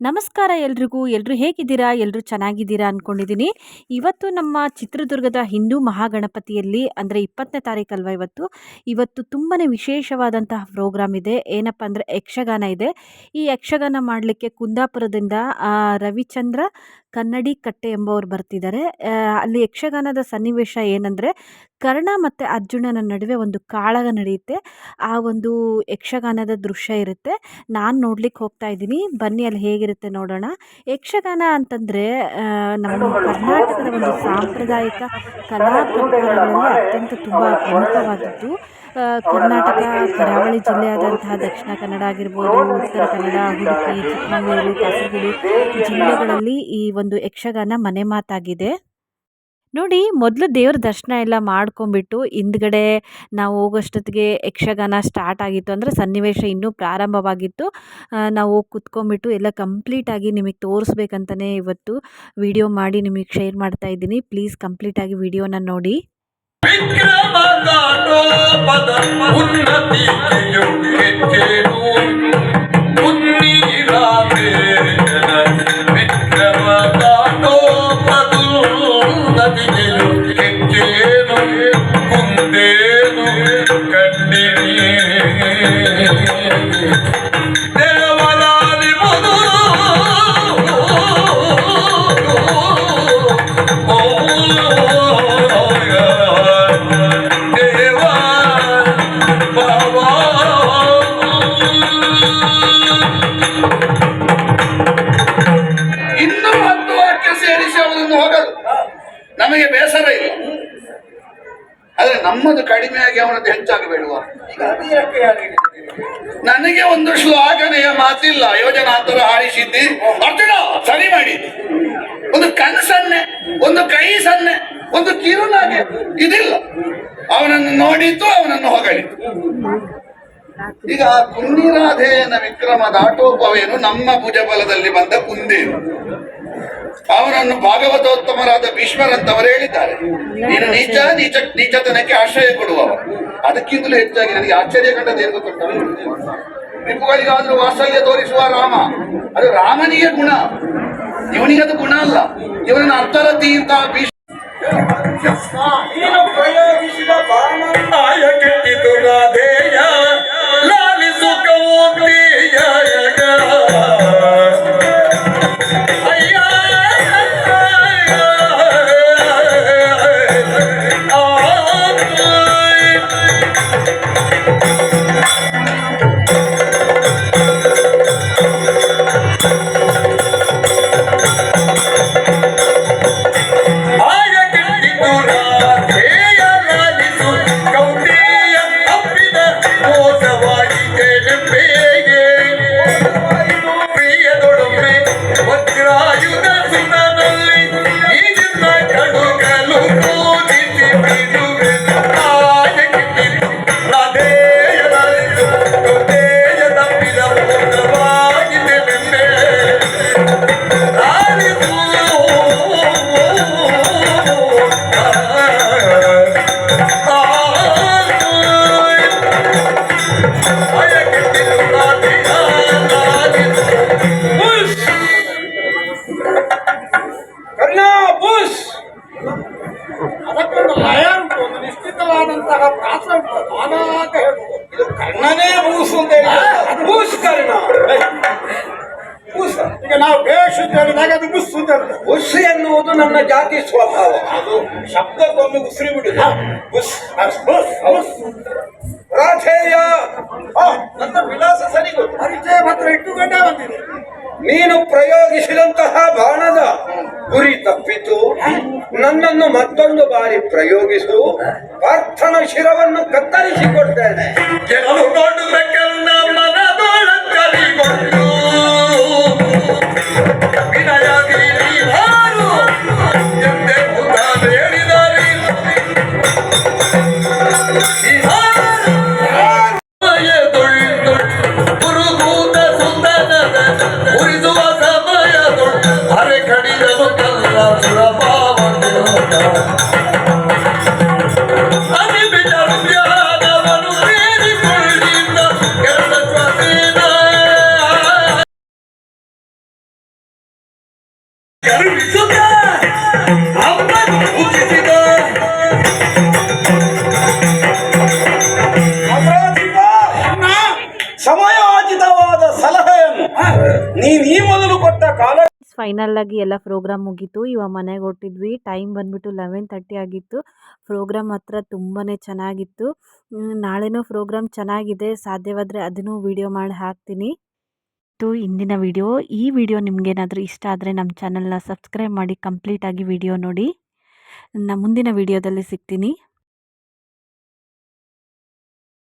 ನಮಸ್ಕಾರ ಎಲ್ರಿಗೂ. ಎಲ್ಲರೂ ಹೇಗಿದ್ದೀರಾ? ಎಲ್ಲರೂ ಚೆನ್ನಾಗಿದ್ದೀರಾ ಅಂದ್ಕೊಂಡಿದ್ದೀನಿ ಇವತ್ತು ನಮ್ಮ ಚಿತ್ರದುರ್ಗದ ಹಿಂದೂ ಮಹಾಗಣಪತಿಯಲ್ಲಿ, ಅಂದರೆ ಇಪ್ಪತ್ತನೇ ತಾರೀಕಲ್ವ ಇವತ್ತು? ಇವತ್ತು ತುಂಬಾ ವಿಶೇಷವಾದಂತಹ ಪ್ರೋಗ್ರಾಮ್ ಇದೆ. ಏನಪ್ಪ ಅಂದರೆ ಯಕ್ಷಗಾನ ಇದೆ. ಈ ಯಕ್ಷಗಾನ ಮಾಡಲಿಕ್ಕೆ ಕುಂದಾಪುರದಿಂದ ರವಿಚಂದ್ರ ಕನ್ನಡಿ ಕಟ್ಟೆ ಎಂಬವರು ಬರ್ತಿದ್ದಾರೆ. ಅಲ್ಲಿ ಯಕ್ಷಗಾನದ ಸನ್ನಿವೇಶ ಏನಂದರೆ ಕರ್ಣ ಮತ್ತು ಅರ್ಜುನನ ನಡುವೆ ಒಂದು ಕಾಳಗ ನಡೆಯುತ್ತೆ. ಆ ಒಂದು ಯಕ್ಷಗಾನದ ದೃಶ್ಯ ಇರುತ್ತೆ. ನಾನು ನೋಡ್ಲಿಕ್ಕೆ ಹೋಗ್ತಾ ಇದ್ದೀನಿ. ಬನ್ನಿ ಅಲ್ಲಿ ಹೇಗಿರುತ್ತೆ ನೋಡೋಣ. ಯಕ್ಷಗಾನ ಅಂತಂದರೆ ನಮ್ಮ ಕರ್ನಾಟಕದ ಒಂದು ಸಾಂಪ್ರದಾಯಿಕ ಕಲಾ ಪ್ರಕಾರಗಳಲ್ಲಿ ಅತ್ಯಂತ ತುಂಬ ಪ್ರಮುಖವಾದದ್ದು. ಕರ್ನಾಟಕ ಕರಾವಳಿ ಜಿಲ್ಲೆಯಾದಂತಹ ದಕ್ಷಿಣ ಕನ್ನಡ ಆಗಿರ್ಬೋದು ಉತ್ತರ ಕನ್ನಡ ಉಡುಪಿ ಚಿಕ್ಕಮಗಳೂರು ಕಾಸರಗೋಡು ಜಿಲ್ಲೆಗಳಲ್ಲಿ ಈ ಒಂದು ಯಕ್ಷಗಾನ ಮನೆ ಮಾತಾಗಿದೆ. ನೋಡಿ, ಮೊದಲು ದೇವ್ರ ದರ್ಶನ ಎಲ್ಲ ಮಾಡ್ಕೊಂಬಿಟ್ಟು ಹಿಂದ್ಗಡೆ ನಾವು ಹೋಗೋಷ್ಟೊತ್ತಿಗೆ ಯಕ್ಷಗಾನ ಸ್ಟಾರ್ಟ್ ಆಗಿತ್ತು ಅಂದರೆ ಸನ್ನಿವೇಶ ಇನ್ನೂ ಪ್ರಾರಂಭವಾಗಿತ್ತು. ನಾವು ಕುತ್ಕೊಂಡ್ಬಿಟ್ಟು ಎಲ್ಲ ಕಂಪ್ಲೀಟಾಗಿ ನಿಮಗೆ ತೋರಿಸ್ಬೇಕಂತಲೇ ಇವತ್ತು ವಿಡಿಯೋ ಮಾಡಿ ನಿಮಗೆ ಶೇರ್ ಮಾಡ್ತಾ ಇದ್ದೀನಿ. ಪ್ಲೀಸ್ ಕಂಪ್ಲೀಟಾಗಿ ವಿಡಿಯೋನ ನೋಡಿ. ಸೇರಿಸಿ ಹೋಗೋದು. ನಮಗೆ ಬೇಸರ ಇಲ್ಲ. ಆದ್ರೆ ನಮ್ಮದು ಕಡಿಮೆಯಾಗಿ ಅವನದ್ದು ಹೆಚ್ಚಾಗಬೇಡುವ. ನನಗೆ ಒಂದು ಶ್ಲಾಘನೆಯ ಮಾತಿಲ್ಲ. ಯೋಜನಾಂತರ ಹಾರಿಸಿದ್ದಿ ಅರ್ಜುನ, ಸರಿ ಮಾಡಿ. ಒಂದು ಕನಸನ್ನೆ, ಒಂದು ಕೈ ಸನ್ನೆ ಒಂದು ಕಿರುನಾಗೆ ಇದಿಲ್ಲ. ಅವನನ್ನು ನೋಡಿತು ಅವನನ್ನು ಹೊಗಳಿತು ಈಗ ಕುಂದಿರಾಧೇಯನ ವಿಕ್ರಮ ದಾಟೋಪವೇನು ನಮ್ಮ ಭುಜಬಲದಲ್ಲಿ ಬಂದ ಕುಂದೇನು ಅವನನ್ನು ಭಾಗವತೋತ್ತಮರಾದ ಭೀಷ್ಮರಂತವರು ಹೇಳಿದ್ದಾರೆ. ನೀನು ನೀಚ ನೀಚ, ನೀಚತನಕ್ಕೆ ಆಶ್ರಯ ಕೊಡುವವ ಅದಕ್ಕಿಂತಲೂ ಹೆಚ್ಚಾಗಿ ನನಗೆ ಆಶ್ಚರ್ಯ ಕಂಡದ್ದು ಏನು ರಿಪುಗಳಿಗಾದ್ರೂ ವಾತ್ಸಲ್ಯ ತೋರಿಸುವ ರಾಮ. ಅದು ರಾಮನಿಗೆ ಗುಣ. ಇವನಿಗೆ ಅದು ಗುಣ ಅಲ್ಲ. ಇವನನ್ನು ಅರ್ಥರತಿ ಅಂತ ಭೀಷ್ಮ ಉಂಟು ಇದು ಕರ್ಣನೇ ಬೂಸು ಅಂತ ಹೇಳಿ ಬೂಸ್ ಕರ್ಣ ಬೂಸ್ ಈಗ ನಾವು ಬೇಷ್ ಅಂತ ಹೇಳಿದಾಗ ಅದು ಬುಸ್ ಅಂತ ಉಸಿ ಬುಸ್ ಎನ್ನುವುದು ನನ್ನ ಜಾತಿ ಸ್ವಭಾವ ಅದು ಶಬ್ದಕ್ಕೊಮ್ಮೆ ಉಸಿರಿ ಬಿಡುದು ಬುಸ್ ರಾಧೇಯ ನನ್ನ ವಿಳಾಸ ಸರಿ ಪರಿಚಯ ಮಾತ್ರ ಇಟ್ಟುಕೊಂಡೇ ಬಂದಿದೆ ನೀನು ಪ್ರಯೋಗಿಸಿದಂತಹ ಬಾಣದ ಗುರಿ ತಪ್ಪಿತು. ನನ್ನನ್ನು ಮತ್ತೊಂದು ಬಾರಿ ಪ್ರಯೋಗಿಸು. ಪಾರ್ಥನ ಶಿರವನ್ನು ಕತ್ತರಿಸಿಕೊಡ್ತೇನೆ ಕೆಲವು ಫೈನಲ್ ಆಗಿ ಎಲ್ಲ ಪ್ರೋಗ್ರಾಮ್ ಮುಗೀತು. ಇವಾಗ ಮನೆಗೆ ಹೊರಟಿದ್ವಿ. ಟೈಮ್ ಬಂದ್ಬಿಟ್ಟು ಲೆವೆನ್ ತರ್ಟಿ ಆಗಿತ್ತು. ಪ್ರೋಗ್ರಾಮ್ ಹತ್ರ ತುಂಬಾ ಚೆನ್ನಾಗಿತ್ತು. ನಾಳೆನೂ ಪ್ರೋಗ್ರಾಮ್ ಚೆನ್ನಾಗಿದೆ. ಸಾಧ್ಯವಾದರೆ ಅದನ್ನು ವಿಡಿಯೋ ಮಾಡಿ ಹಾಕ್ತೀನಿ. ಇದು ಇಂದಿನ ವಿಡಿಯೋ, ಈ ವಿಡಿಯೋ ನಿಮಗೇನಾದರೂ ಇಷ್ಟ ಆದರೆ ನಮ್ಮ ಚಾನಲ್ನ ಸಬ್ಸ್ಕ್ರೈಬ್ ಮಾಡಿ ಕಂಪ್ಲೀಟಾಗಿ ವಿಡಿಯೋ ನೋಡಿ. ನಾನು ಮುಂದಿನ ವಿಡಿಯೋದಲ್ಲಿ ಸಿಗ್ತೀನಿ.